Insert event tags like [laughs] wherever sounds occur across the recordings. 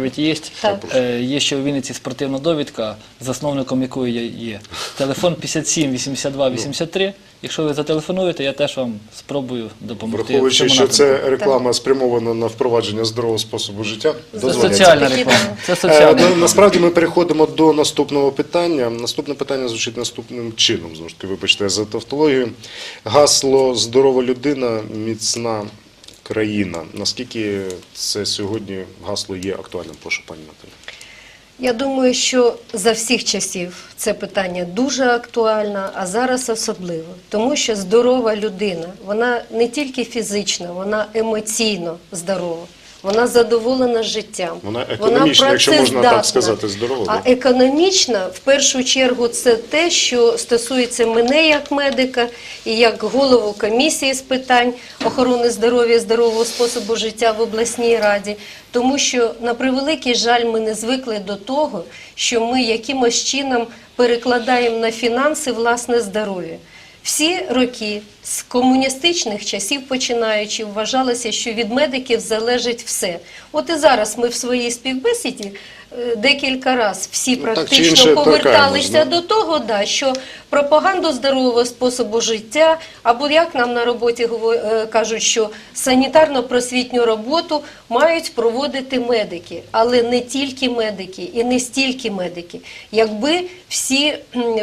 Відповідь є. Е, Є ще у Вінниці спортивна довідка, засновником якої я є. Телефон 57 82 83. Якщо ви зателефонуєте, я теж вам спробую допомогти. Враховуючи, що це реклама спрямована на впровадження здорового способу життя, Це дозволяється. соціальна реклама. Це Е, соціальна ну, реклама. Насправді ми переходимо до наступного питання. Наступне питання звучить наступним чином. Знову ж таки, вибачте за тавтологію. Гасло здорова людина, міцна країна. Наскільки це сьогодні гасло є актуальним? Прошу пані Наталі. Я думаю, що за всіх часів це питання дуже актуальне, а зараз особливо. Тому що здорова людина, вона не тільки фізично, вона емоційно здорова. Вона задоволена життям. Вона економічна, якщо можна так сказати, здорова, А економічна, в першу чергу, це те, що стосується мене як медика і як голову комісії з питань охорони здоров'я здорового способу життя в обласній раді. Тому що, на превеликий жаль, ми не звикли до того, що ми якимось чином перекладаємо на фінанси власне здоров'я. Всі роки з комуністичних часів починаючи вважалося, що від медиків залежить все. От і зараз ми в своїй співбесіді е, декілька разів всі Ну, практично інше поверталися до того, да, що пропаганду здорового способу життя, або як нам на роботі е, кажуть, що санітарно-просвітню роботу мають проводити медики, але не тільки медики і не стільки медики. Якби всі,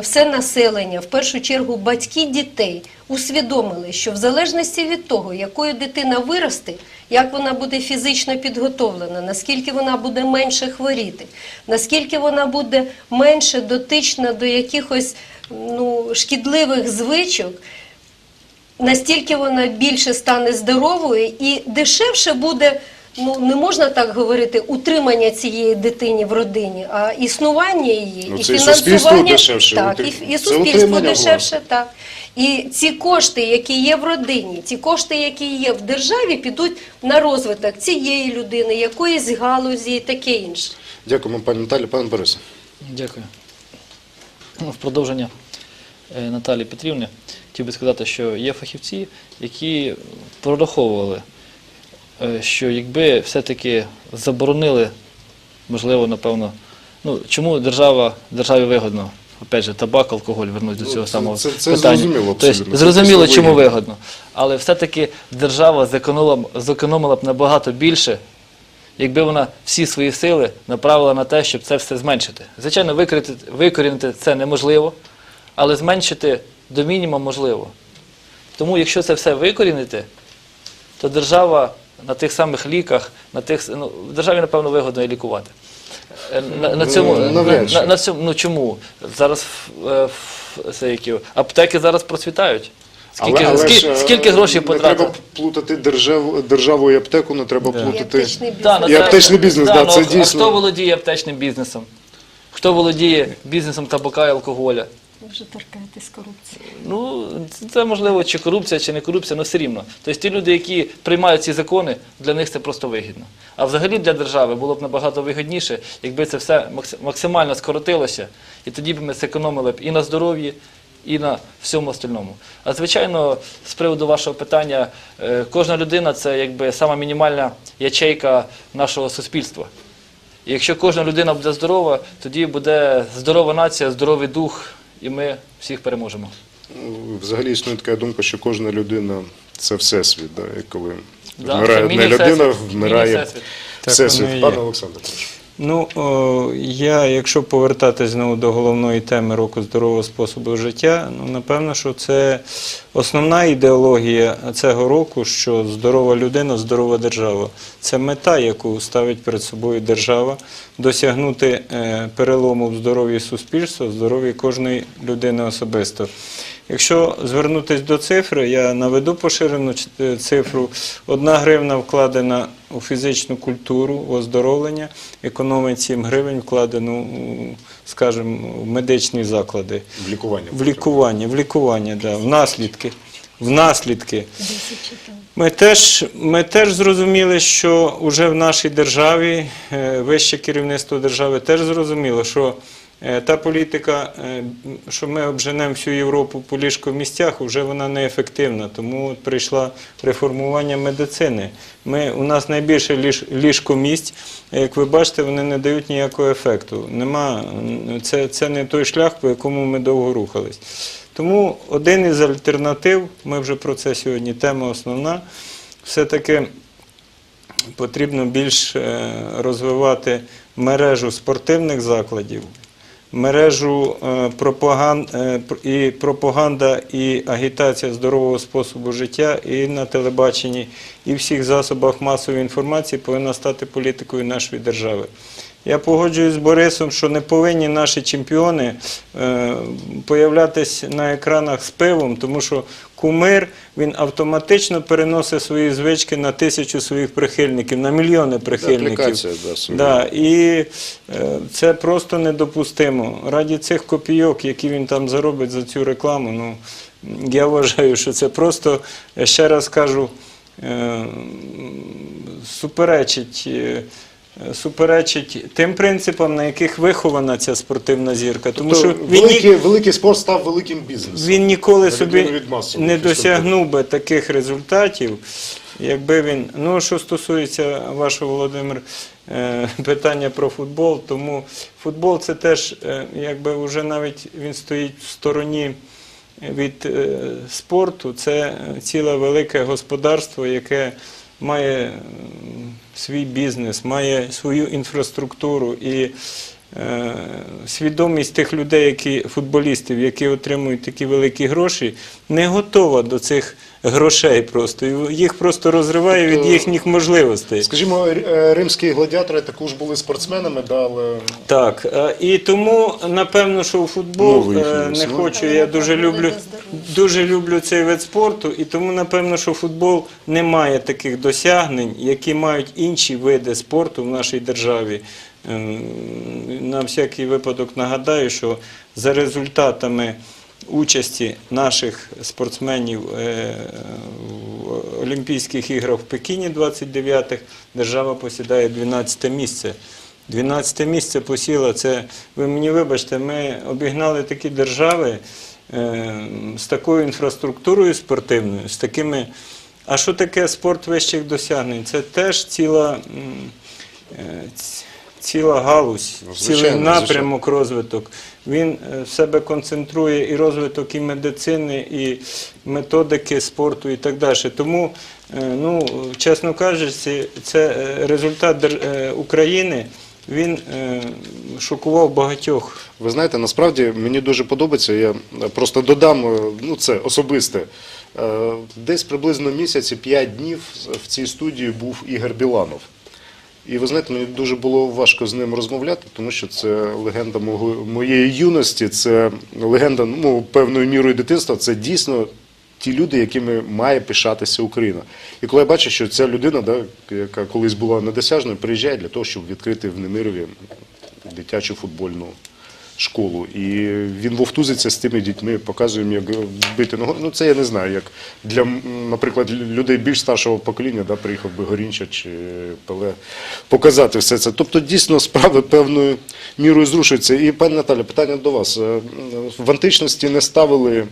все населення, в першу чергу батьки дітей, усвідомили, що в залежності від того, якою дитина виросте, як вона буде фізично підготовлена, наскільки вона буде менше хворіти, наскільки вона буде менше дотична до якихось ну, шкідливих звичок, настільки вона більше стане здоровою і дешевше буде. Ну не можна так говорити утримання цієї дитини в родині, а існування її Ну, і це і суспільству фінансування дешевше, так, і, і утримання, дешевше, так. І ці кошти, які є в родині, ці кошти, які є в державі, підуть на розвиток цієї людини, якоїсь галузі і таке інше. Дякуємо, пані Наталі. Пан Борис. Дякую. Ну, В продовження е, Наталії Петрівни хотів би сказати, що є фахівці, які прораховували, е, що якби все-таки заборонили, можливо, напевно, ну чому держава, державі вигодно, опять же, табак, алкоголь, вернусь до Ну, цього це- самого це- це питання. зрозуміло Тобто, абсолютно. Це зрозуміло, просто чому вигідно. вигодно. Але все-таки держава зекономила, зекономила б набагато більше, якби вона всі свої сили направила на те, щоб це все зменшити. Звичайно, викорінити це неможливо, але зменшити до мінімуму можливо. Тому, якщо це все викорінити, то держава на тих самих ліках, на тих, ну, державі, напевно, вигодно і лікувати. Е, На, на цьому, Ну, на, на, на цьому, ну чому? Зараз е, ф- це які, аптеки зараз процвітають. Скільки, скільки, ж, е, скільки грошей Не треба плутати державу, державу і аптеку, не треба Да. І плутати. аптечний бізнес. Да, ну, І аптечний бізнес, да, ну, це а дійсно. Хто володіє аптечним бізнесом? Хто володіє бізнесом табака і алкоголя? Ви вже торкаєтесь корупції. Ну, це можливо, чи корупція, чи не корупція, але все рівно. Тобто ті люди, які приймають ці закони, для них це просто вигідно. А взагалі для держави було б набагато вигідніше, якби це все максимально скоротилося, і тоді б ми зекономили б і на здоров'ї, і на всьому остальному. А звичайно, з приводу вашого питання, е, кожна людина це якби сама мінімальна ячейка нашого суспільства. І якщо кожна людина буде здорова, тоді буде здорова нація, здоровий дух, і ми всіх переможемо. Ну, Взагалі існує така думка, що кожна людина це всесвіт. Да? І коли Да, вмирає одна людина, вмирає міні-всесвіт. Так всесвіт. Пане. Олександр, прошу. Ну, я, якщо повертатись знову до головної теми року здорового способу життя, ну напевно, що це основна ідеологія цього року, що здорова людина, здорова держава. Це мета, яку ставить перед собою держава, досягнути е, перелому в здоров'ї суспільства, в здоров'ї кожної людини особисто. Якщо звернутися до цифри, я наведу поширену е, цифру. Одна гривна вкладена у фізичну культуру, у оздоровлення, економить 7 гривень вкладено, у, скажімо, в медичні заклади. В лікування. В лікування, в лікування, да, в наслідки. В наслідки. Ми теж, ми теж зрозуміли, що вже в нашій державі, е, вище керівництво держави теж зрозуміло, що Та політика, е, що ми обженемо всю Європу по ліжкомістях, вже вона неефективна. Тому прийшла реформування медицини. У нас найбільше ліж, ліжкомість, як ви бачите, вони не дають ніякого ефекту. Нема, це, це не той шлях, по якому ми довго рухались. Тому один із альтернатив, ми вже про це сьогодні, тема основна, все-таки потрібно більш е, розвивати мережу спортивних закладів, мережу е, е, і пропаганда і агітація здорового способу життя і на телебаченні, і всіх засобах масової інформації повинна стати політикою нашої держави. Я погоджуюсь з Борисом, що не повинні наші чемпіони е, появлятись на екранах з пивом, тому що кумир він автоматично переносить свої звички на тисячу своїх прихильників, на мільйони прихильників. Да. Да, і е, це просто недопустимо. Раді цих копійок, які він там заробить за цю рекламу, ну я вважаю, що це просто, ще раз кажу, е, суперечить. Е, Суперечить тим принципам, на яких вихована ця спортивна зірка. Тому Тобто що він, ні- великий, великий спорт став великим бізнесом. він ніколи собі від не досягнув би таких результатів, якби він. Ну, що стосується вашого Володимир е, питання про футбол, тому футбол це теж, е, якби вже навіть він стоїть в стороні від е, спорту. Це ціле велике господарство, яке має свій бізнес, має свою інфраструктуру і е, свідомість тих людей, які футболістів, які отримують такі великі гроші, не готова до цих грошей просто. Їх просто розриває від їхніх можливостей. Скажімо, е, римські гладіатори також були спортсменами, да, але Так, е, і тому напевно, що у футбол е, не хочу. Я дуже люблю, дуже люблю цей вид спорту, і тому напевно, що футбол не має таких досягнень, які мають інші види спорту в нашій державі. Ем, На всякий випадок нагадаю, що за результатами участі наших спортсменів е, в Олімпійських іграх в Пекіні 29-х держава посідає 12 місце. 12 місце посіла. Це ви мені вибачте, ми обігнали такі держави е, з такою інфраструктурою спортивною, з такими. А що таке спорт вищих досягнень? Це теж ціла, е, ціла галузь, Ну, цілий звичайно, напрямок розвиток. Він е, в себе концентрує і розвиток і медицини, і методики спорту, і так далі. Тому, е, ну, чесно кажучи, це е, результат е, України. Він е, шокував багатьох. Ви знаєте, насправді мені дуже подобається. Я просто додам е, ну це особисте. Е, Десь приблизно місяці 5 днів в цій студії був Ігор Біланов. І ви знаєте, мені дуже було важко з ним розмовляти, тому що це легенда моєї юності, це легенда ну, певною мірою дитинства. Це дійсно ті люди, якими має пишатися Україна. І коли я бачу, що ця людина, да, яка колись була недосяжною, приїжджає для того, щоб відкрити в Немирові дитячу футбольну школу. І він вовтузиться з тими дітьми, показує їм, як бити ногою. Ну, це я не знаю, як для, наприклад, людей більш старшого покоління, да, приїхав би Горінча чи Пеле, показати все це. Тобто, дійсно, справи певною мірою зрушуються. І, пані Наталя, питання до вас. Е, В античності не ставили.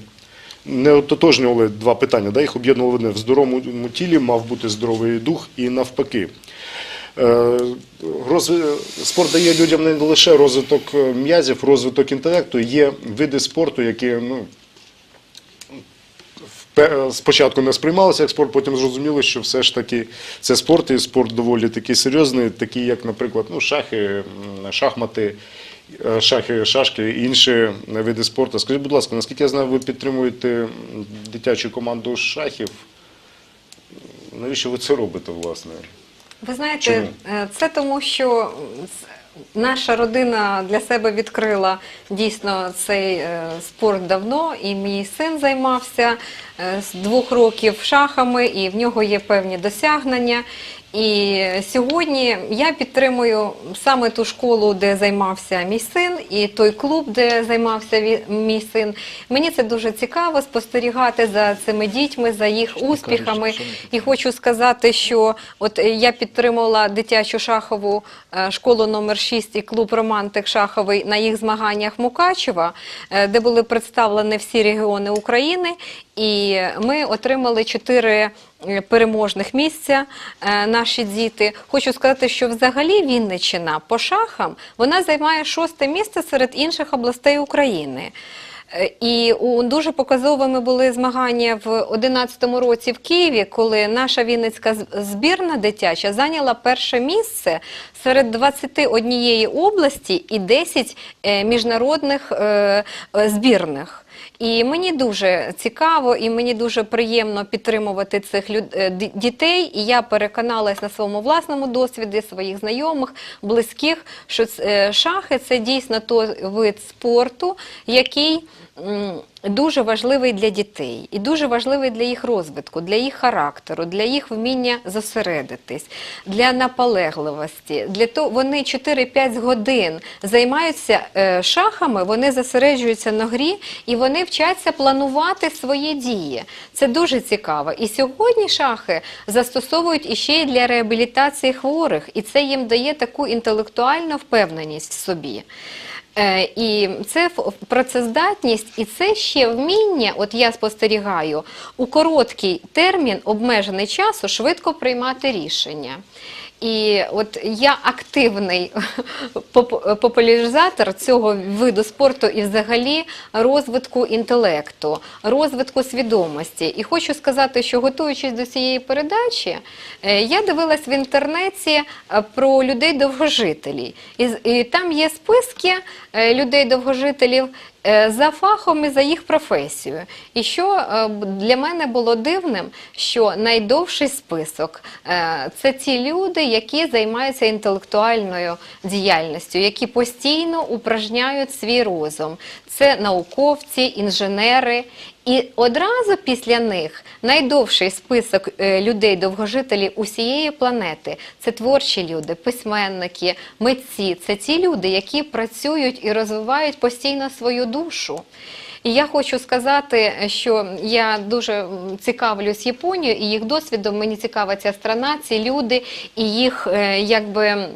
Не ототожнювали два питання, да, їх об'єднували. В здоровому тілі мав бути здоровий дух і навпаки. Е, Спорт дає людям не лише розвиток е, м'язів, розвиток інтелекту. Є види спорту, які ну, спочатку не сприймалися як спорт, потім зрозуміли, що все ж таки це спорт, і спорт доволі такий серйозний, такий, як, наприклад, ну, шахи, шахмати, е, шахи, шашки і інші види спорту. Скажіть, будь ласка, наскільки я знаю, ви підтримуєте дитячу команду шахів? Навіщо ви це робите, власне? Ви знаєте, Чому? е, це тому, що наша родина для себе відкрила дійсно цей е, спорт давно, і мій син займався е, з двох років шахами, і в нього є певні досягнення. І сьогодні я підтримую саме ту школу, де займався мій син, і той клуб, де займався мій син. Мені це дуже цікаво спостерігати за цими дітьми, за їх успіхами. І хочу сказати, що от я підтримувала дитячу шахову е, школу номер 6 і клуб Романтик Шаховий на їх змаганнях Мукачева, е, де були представлені всі регіони України. І ми отримали чотири е, переможних місця е, наші діти. Хочу сказати, що взагалі Вінниччина по шахам вона займає шосте місце серед інших областей України. Е, І дуже показовими були змагання в 2011 році в Києві, коли наша Вінницька збірна дитяча зайняла перше місце серед 21 області і 10 е, міжнародних збірних. І мені дуже цікаво, і мені дуже приємно підтримувати цих люд... е, дітей. І я переконалась на своєму власному досвіді, своїх знайомих, близьких, що е, шахи це дійсно той вид спорту, який дуже важливий для дітей і дуже важливий для їх розвитку, для їх характеру, для їх вміння зосередитись, для наполегливості. Для того вони 4-5 годин займаються е, шахами, вони зосереджуються на грі і вони вчаться планувати свої дії. Це дуже цікаво. І сьогодні шахи застосовують іще й для реабілітації хворих, і це їм дає таку інтелектуальну впевненість в собі. Е, І це працездатність, і це ще вміння. От я спостерігаю у короткий термін обмежений часу швидко приймати рішення. І от я активний [laughs] популяризатор цього виду спорту і взагалі розвитку інтелекту, розвитку свідомості. І хочу сказати, що готуючись до цієї передачі, е, я дивилась в інтернеті е, про людей довгожителів. І, там є списки е, людей довгожителів. Е, За фахом і за їх професію. І що е, для мене було дивним, що найдовший список е, це ті люди, які займаються інтелектуальною діяльністю, які постійно упражняють свій розум. Це науковці, інженери. І одразу після них найдовший список е, людей-довгожителів усієї планети це творчі люди, письменники, митці. Це ті люди, які працюють і розвивають постійно свою душу. І я хочу сказати, що я дуже цікавлюсь Японією і їх досвідом. Мені цікава ця страна, ці люди і їх е, якби.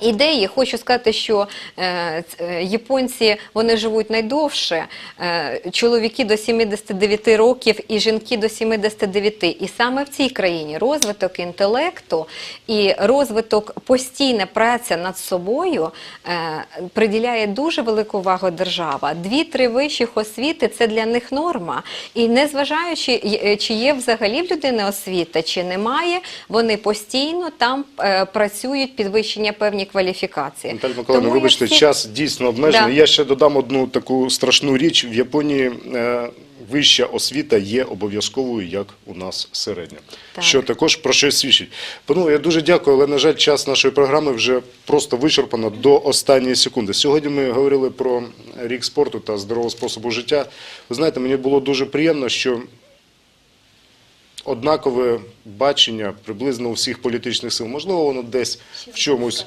Ідеї, хочу сказати, що е, е, японці вони живуть найдовше, е, чоловіки до 79 років і жінки до 79. І саме в цій країні розвиток інтелекту і розвиток постійна праця над собою е, приділяє дуже велику увагу держава. Дві-три вищих освіти це для них норма. І незважаючи, е, чи є взагалі в людини освіта, чи немає, вони постійно там е, працюють підвищення певні кваліфікації. Наталя Миколаївна, вибачте, всіх- час дійсно обмежений. Да. Я ще додам одну таку страшну річ. В Японії е, вища освіта є обов'язковою, як у нас середня. Так. Що також про щось свідчить. Панове, я дуже дякую, але, на жаль, час нашої програми вже просто вичерпано до останньої секунди. Сьогодні ми говорили про рік спорту та здорового способу життя. Ви знаєте, мені було дуже приємно, що однакове бачення приблизно у всіх політичних сил. Можливо, воно десь в чомусь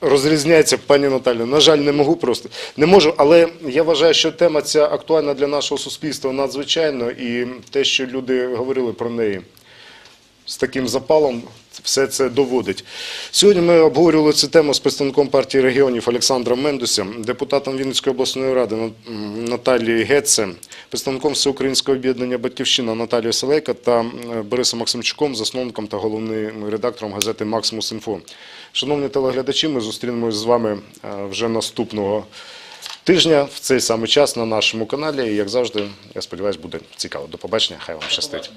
розрізняється, пані Наталі. На жаль, не можу просто не можу, але я вважаю, що тема ця актуальна для нашого суспільства надзвичайно, і те, що люди говорили про неї з таким запалом, все це доводить. Сьогодні ми обговорювали цю тему з представником партії регіонів Олександром Мендусем, депутатом Вінницької обласної ради Наталією Гетце, представником Всеукраїнського об'єднання Батьківщина Наталією Селейка та Борисом Максимчуком, засновником та головним редактором газети Максимус Інфо. Шановні телеглядачі, ми зустрінемось з вами е, вже наступного тижня в цей самий час на нашому каналі. І як завжди, я сподіваюся, буде цікаво. До побачення. Хай вам щастить.